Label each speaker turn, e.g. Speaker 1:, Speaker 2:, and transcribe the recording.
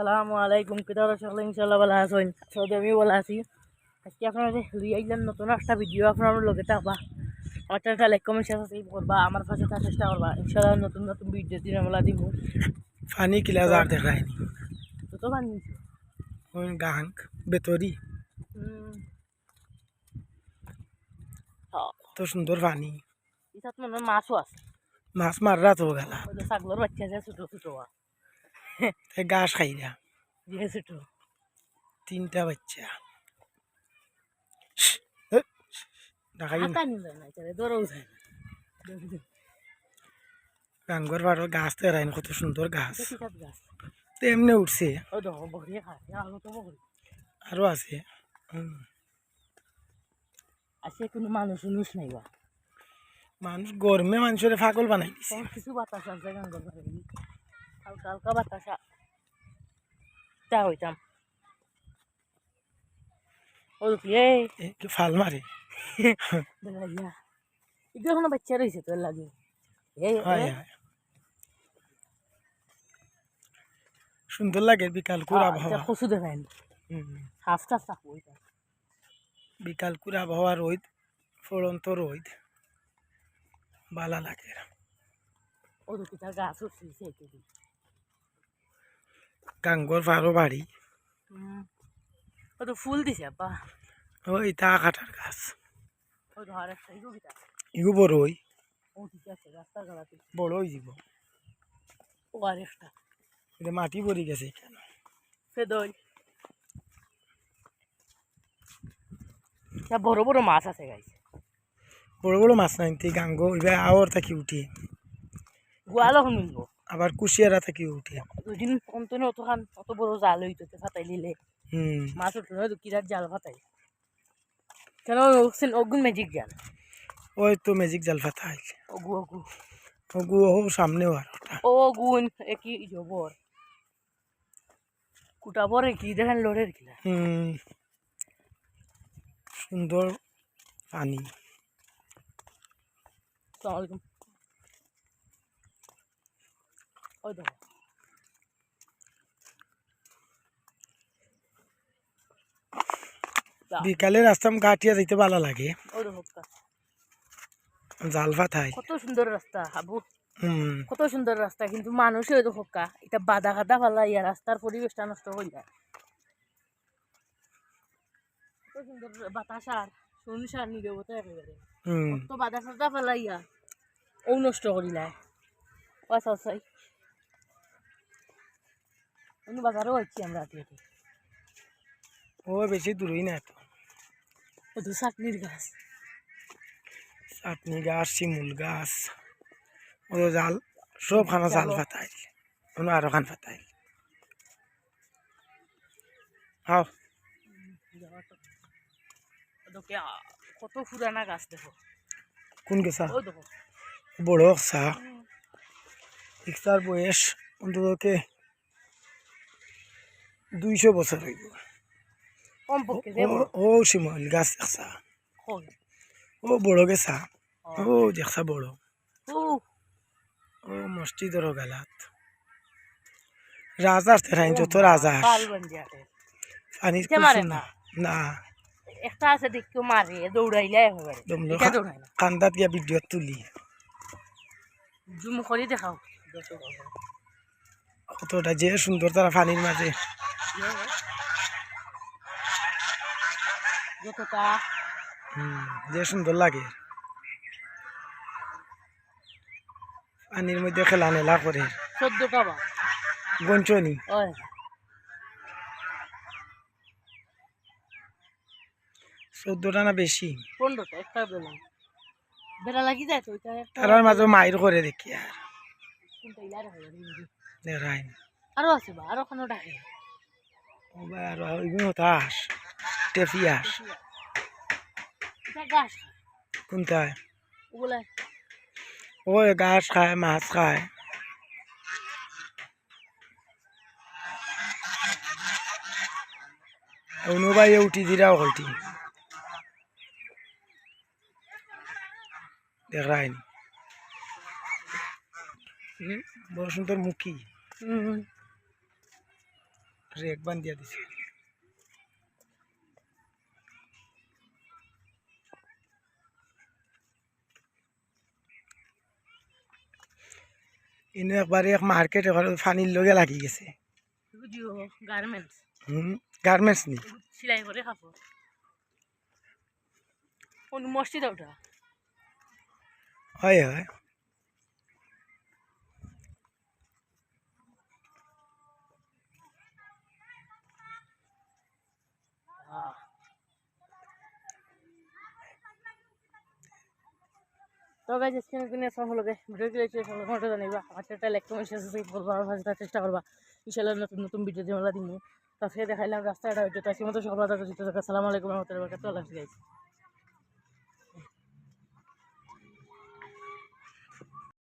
Speaker 1: আসসালামু আলাইকুম কেদার সকলে ইনশাল্লাহ ভালো আছেন। সৌদি আমি ভালো আছি। আজকে আপনারা লিয়ে আইলেন নতুন একটা ভিডিও আপনার লগে থাকবা। আমার চ্যানেলটা লাইক কমেন্ট শেয়ার সাবস্ক্রাইব করবা। আমার পাশে থাকার চেষ্টা করবা। ইনশাল্লাহ নতুন নতুন ভিডিও দিন আমরা দিব।
Speaker 2: পানি কিলা যার দেখায়নি
Speaker 1: তো তো
Speaker 2: ওই গাহাঙ্ক বেতরি। তো সুন্দর পানি
Speaker 1: ইসাত মাছও আছে।
Speaker 2: মাছ মাররা তো গেলা।
Speaker 1: ছাগলের বাচ্চা যে ছোটো ছোটো
Speaker 2: খাইরা
Speaker 1: যে ছোটো
Speaker 2: তিনটা বাচ্চা।
Speaker 1: না। না
Speaker 2: গাঙ্গর বারো গাছ তো এরাইন কত সুন্দর উঠছে। আরও আছে।
Speaker 1: কোনো মানুষ উনুষ নাই বা?
Speaker 2: মানুষ গরমে মানুষের পাগল বানাই
Speaker 1: কিছু বাতাস আছে গাঙ্গর হালকা হালকা বাতাস। তা হইতাম।
Speaker 2: ফাল মারে?
Speaker 1: বাচ্চা রয়েছে তোর লাগে।
Speaker 2: সুন্দর লাগে বিকাল কুর
Speaker 1: আ,
Speaker 2: আবহাওয়া।
Speaker 1: কচু দেখায় হাফ থাকব
Speaker 2: বিকাল কুর আবহাওয়া রোদ ফড়ন্ত রোদ বালা লাগে।
Speaker 1: ও দেখি গাছ উঠছে
Speaker 2: গাঙ্গর পারো বাড়ি
Speaker 1: হুম। তো ফুল দিছে আব্বা।
Speaker 2: ওই তা কাটার গাছ।
Speaker 1: ইগো
Speaker 2: বড় ওই বড় হয়ে যাব।
Speaker 1: ও আর একটা
Speaker 2: এটা মাটি পড়ে গেছে কেন?
Speaker 1: সে দই বড় বড় মাছ আছে গাইছে
Speaker 2: বড় বড় মাছ নাই তে গাঙ্গ এবার আওয়ার থাকি উঠে।
Speaker 1: গোয়াল মিলবো।
Speaker 2: আবার কুশিয়ারা থাকি উঠে।
Speaker 1: দুদিন অন্তনে অতখান অত বড় জাল হইতো ফাটাই নিলে।
Speaker 2: হুম।
Speaker 1: মাছ উঠল হয়তো কিরার জাল ফাটাই কেন ওখানে অগুন ম্যাজিক জাল?
Speaker 2: ওই তো ম্যাজিক জাল ফাতা হয়েছে
Speaker 1: অগু। অগু
Speaker 2: ওগু ও সামনেও আর
Speaker 1: ও গুণ একই জবর। কুটাবর কি দেখেন লড়ের কিলা
Speaker 2: হুম। সুন্দর পানি।
Speaker 1: সালাম আলাইকুম। ওই দেখো।
Speaker 2: বিকালে রাস্তা গাটিয়া যাইতে ভালো লাগে। জাল ফাতাই
Speaker 1: কত সুন্দর রাস্তা হাবু। কত সুন্দর রাস্তা কিন্তু মানুষই ওই দেখো এটা বাধা খাদা ফালা ইয়া রাস্তার পরিবেশটা নষ্ট হয়ে যায়। কত সুন্দর বাতাস আর শুনসার নিরবতা একেবারে।
Speaker 2: হুম।
Speaker 1: কত বাধা ফালা ইয়া ও নষ্ট করিলাই পয়সা চাই অন্য বাজারও হচ্ছি আমরা হাতে
Speaker 2: ও বেশি দূরই না তো
Speaker 1: শুধু চাটনির গাছ।
Speaker 2: চাটনি গাছ শিমুল গাছ ও জাল সব খানা জাল ফাতাই কোনো আরও খান ফাতাই হাও
Speaker 1: কত পুরানা গাছ দেখো।
Speaker 2: কোন গেছা? বড় চা রিক্সার বয়স অন্ততকে দুইশো বছর হইব ও শিমুল গাছ দেখছা? ও বড় গেছা ও দেখছা বড়।
Speaker 1: ও।
Speaker 2: মসজিদের গালাত। রাজা আসতে রাইন যত রাজা আস।
Speaker 1: পাল বঞ্জাতে
Speaker 2: পানির
Speaker 1: কে মারে
Speaker 2: কুসুম
Speaker 1: না?
Speaker 2: না।
Speaker 1: একটা আছে দেখো মারে দৌড়াইলে একেবারে।
Speaker 2: দমলো
Speaker 1: এটা দৌড়াই না।
Speaker 2: কান্দাত গিয়া ভিডিও তুলি।
Speaker 1: জুম করে দেখাও।
Speaker 2: কতটা যে সুন্দর তারা পানির মাঝে।
Speaker 1: যতটা
Speaker 2: হুম, যে সুন্দর লাগে। পানির মধ্যে খেলা নেলা করে। গঞ্চনি। চোদ্দটা না বেশি?
Speaker 1: পনেরোটা একটা বেলা বেলা লাগি যায় তো
Speaker 2: তারার মাঝে মায়ের করে দেখি আর।
Speaker 1: আরও আছে বা আরও কোনো ডাকে। এটা গাছ খায়।
Speaker 2: কোনটায় ওই গাছ খায় মাছ খায় অনুবাই উঠি দিরাও হলটি দেখায়নি বড় সুন্দর মুখী রেক বান্ধিয়া দিছে। ইনো একবারে এক মার্কেট ফানির লগে লাগি গেছে।
Speaker 1: গার্মেন্টস
Speaker 2: হুম গার্মেন্টস নি?
Speaker 1: সেলাই করে খাব। কোন মসজিদ ওটা?
Speaker 2: হয় হয়।
Speaker 1: তো গাইজ স্ক্রিনে কিনে সব হলো ভিডিও সব ঘণ্টা জানাইবা আমার চ্যানেলটা লাইক কমেন্ট শেয়ার সাবস্ক্রাইব করবা আর ভাষা চেষ্টা করবা। ইনশাআল্লাহ নতুন নতুন ভিডিও দিয়ে মেলা দিন তো সে দেখাইলাম। রাস্তাটা হইতো তো আজকে মতো সকল আসসালামু আলাইকুম রহমতুল্লাহি আল্লাহ guys।